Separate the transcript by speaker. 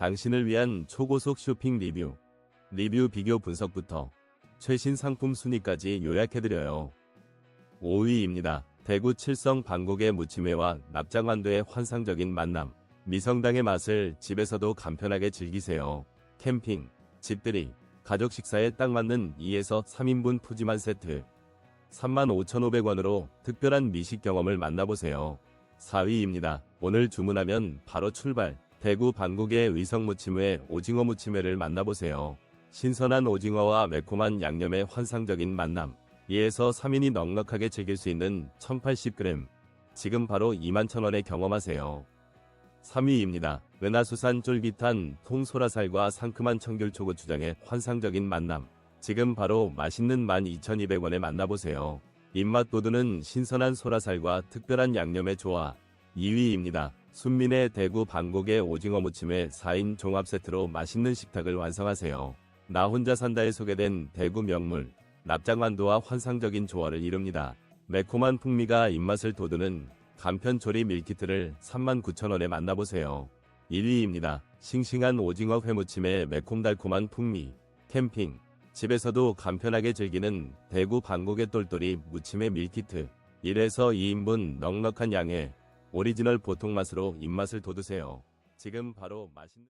Speaker 1: 당신을 위한 초고속 쇼핑 리뷰, 리뷰 비교 분석부터 최신 상품 순위까지 요약해드려요. 5위입니다. 대구 칠성 방곡의 무침회와 납작만두의 환상적인 만남. 미성당의 맛을 집에서도 간편하게 즐기세요. 캠핑, 집들이, 가족 식사에 딱 맞는 2에서 3인분 푸짐한 세트. 35,500원으로 특별한 미식 경험을 만나보세요. 4위입니다. 오늘 주문하면 바로 출발. 대구 방곡의 의성무침회 오징어 무침회를 만나보세요. 신선한 오징어와 매콤한 양념의 환상적인 만남. 2에서 3인이 넉넉하게 즐길 수 있는 1080g. 지금 바로 21,000원에 경험하세요. 3위입니다. 은하수산 쫄깃한 통소라살과 상큼한 청귤초고 추장의 환상적인 만남. 지금 바로 맛있는 12,200원에 만나보세요. 입맛 돋우는 신선한 소라살과 특별한 양념의 조화. 2위입니다. 순민의 대구 방곡의 오징어 무침의 4인 종합 세트로 맛있는 식탁을 완성하세요. 나 혼자 산다에 소개된 대구 명물, 납작만두와 환상적인 조화를 이룹니다. 매콤한 풍미가 입맛을 돋우는 간편조리 밀키트를 39,000원에 만나보세요. 1위입니다. 싱싱한 오징어 회무침의 매콤달콤한 풍미, 캠핑, 집에서도 간편하게 즐기는 대구 방곡의 똘똘이 무침의 밀키트. 1에서 2인분 넉넉한 양의 오리지널 보통 맛으로 입맛을 돋우세요. 지금 바로 맛있는